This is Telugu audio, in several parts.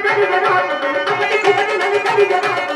Thank you.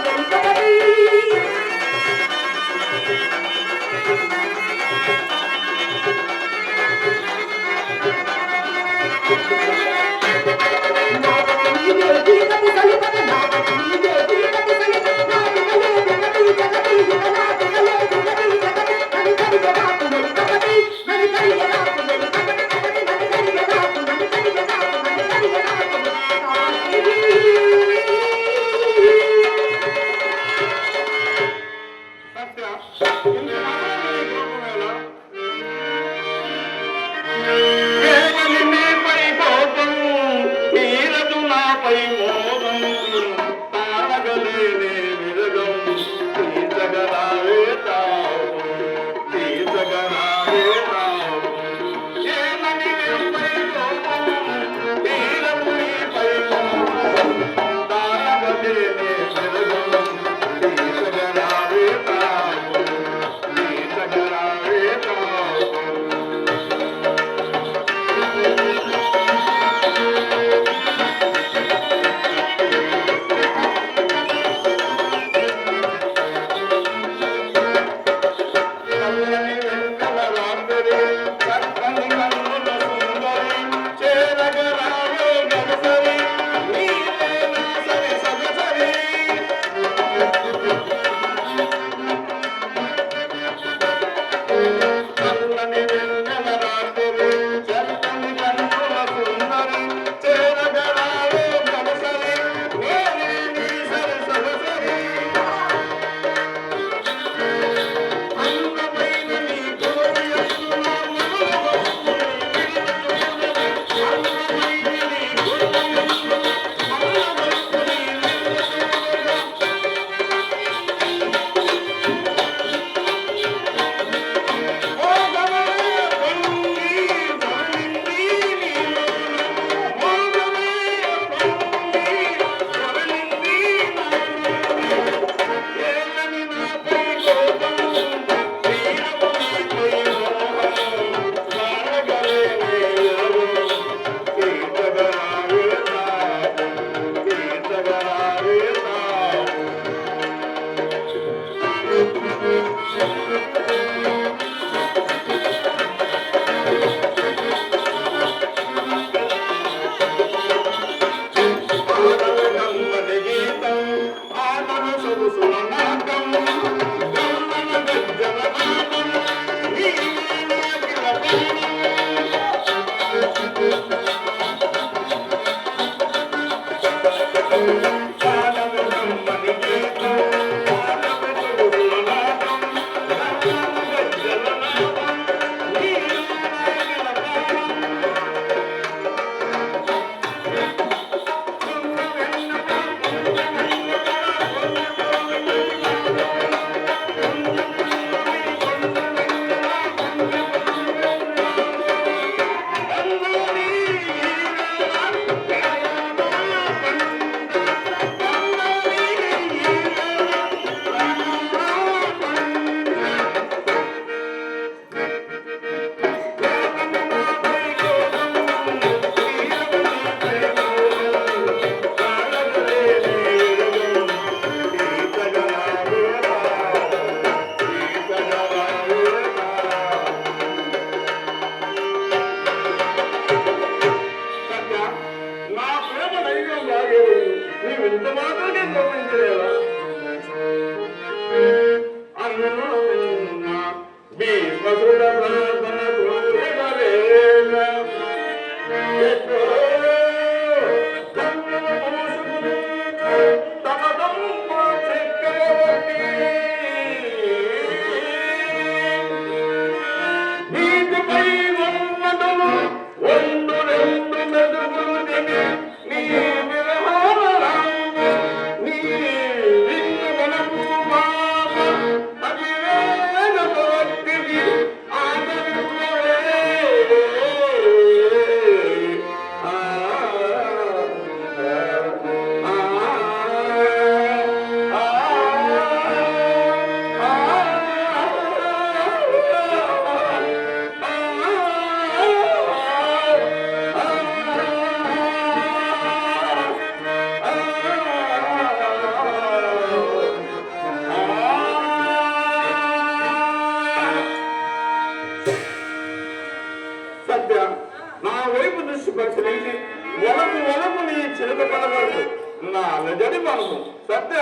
సత్య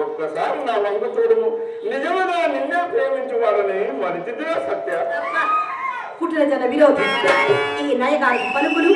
ఒక్కసారి నా వంక చూడము. నిజముగా నిన్నే ప్రేమించువాడని మరిచిదే సత్య. కుట్టిన జన విరోధి. ఈ నయగారి పలుకులు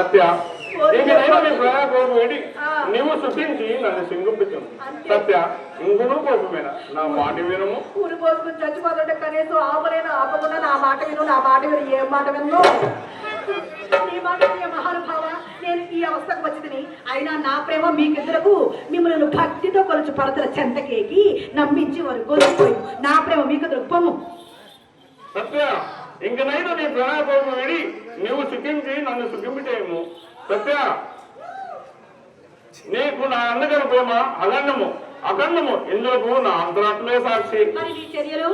ప్రేమ కోపం ఏంటి? నీవు సుఖించి నన్ను సింగుపించు సత్య ఇంకనూ కోపమేనా? నా మాట వినము. ఊరు పోసుకుని చచ్చిపోతుంటే కనీసం ఆపలేను ఆపకుండా నా మాట విను నా మాట విను ఏం మాట విను నీ మాట వినే మహానుభావ నేను ఈ అవస్థకు అయినా నా ప్రేమ మీకిద్దరకు మిమ్మల్ని భక్తితో కొలుచు పడతల చెంతకేకి నమ్మించి వారు గొలుచుపోయి నా ప్రేమ మీకిద్దరు పొమ్ము. సత్య ఇంకనైనా నీ కోపం విడి నీవు సుఖించి నన్ను సుఖింపచేయము సత్య నీకు నా అన్నగారి ప్రేమ అగండము అఖండము ఇందుకు నా అంతరాత్మే సాక్షి నీ చర్యలు?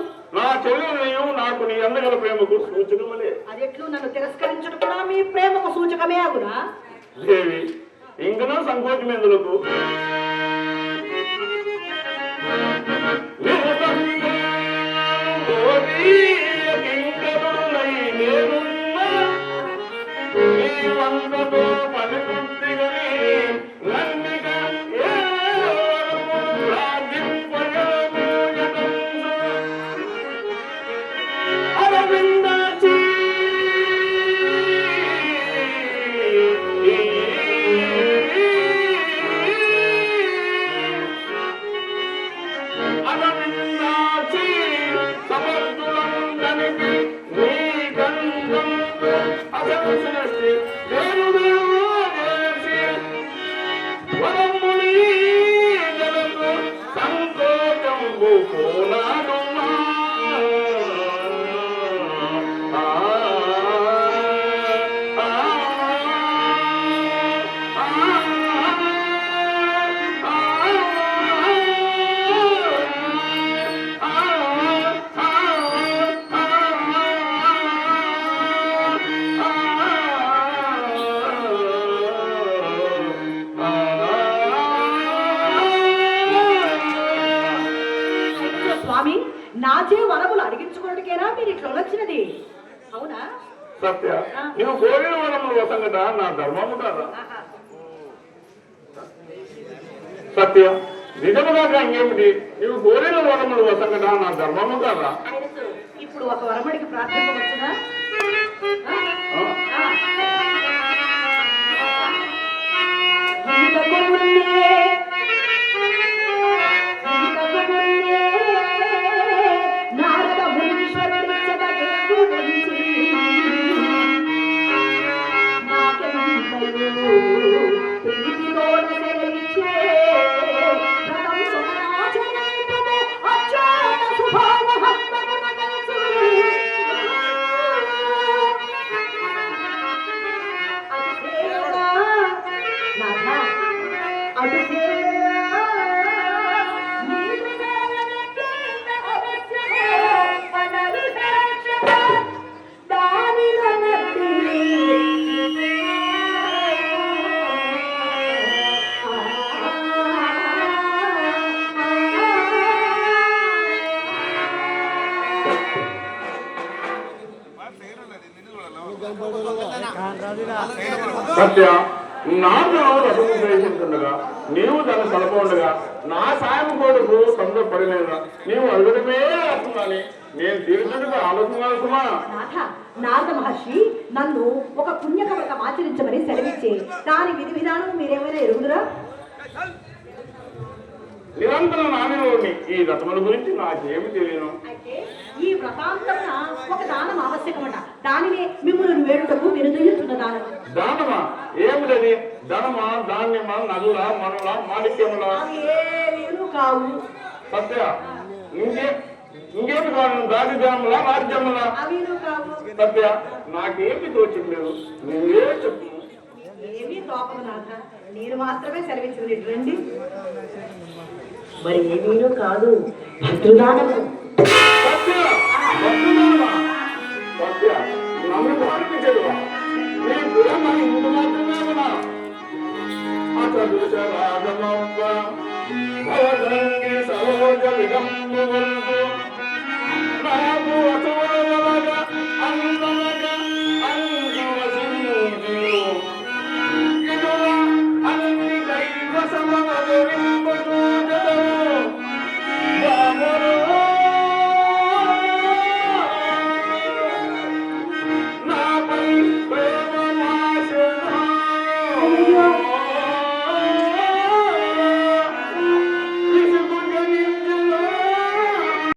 చెల్లెలు నాకు నీ అందగల ప్రేమకు సూచనములే అదెట్లు నన్ను తిరస్కరించడం కూడా మీ ప్రేమకు సూచకమే అగునా దేవి ఇంకనూ సంకోచం ಬೇಕು వచ్చినది అవునా సత్య నువ్వు కోరిన వరములు వసంగట నా ధర్మము కాదా. సత్య నిజముగా ఇంకేమిటి నువ్వు కోరిన వరములు వసంగట నా ధర్మము కాదా ఇప్పుడు ఒక వరమడికి? ఆ. తను దాన్ని నా సాయం కొడుకు సంతపడలేదా నీవు అడగడమే అర్థమాలి నేను తీర్చుటకు ఆలోచన నారద మహర్షి నన్ను ఒక పుణ్యకవ్రతం ఆచరించమని సెలవిచ్చే దాని విధి విధానం మీరేమైనా ఎరుగుదురా? నిరంతరం నామినోడిని. ఈ రథముల గురించి నాకేమి తెలియను. ఈ వ్రతాంతమున ఒక దానం ఆవశ్యకమట. దానినే మిమ్మల్ని వేడుటకు వినుదయుతున్న దానం దానమా? ఏమిటది? ధనమా? ధాన్యమా? నదుల? మనుల మాణిక్యముల? ఏమీను కావు. సత్య ఇంకే ఇంకేమి కావాలి దారిద్ర్యముల రాజ్యముల సత్య నాకేమి తోచట్లేదు నువ్వే చెప్పు. ఏమీ తోపదు నాథ నేను మాత్రమే సెలవించింది రండి మరి ఏమీనో కాదు. భద్రుదానము? సరోజ విగంబు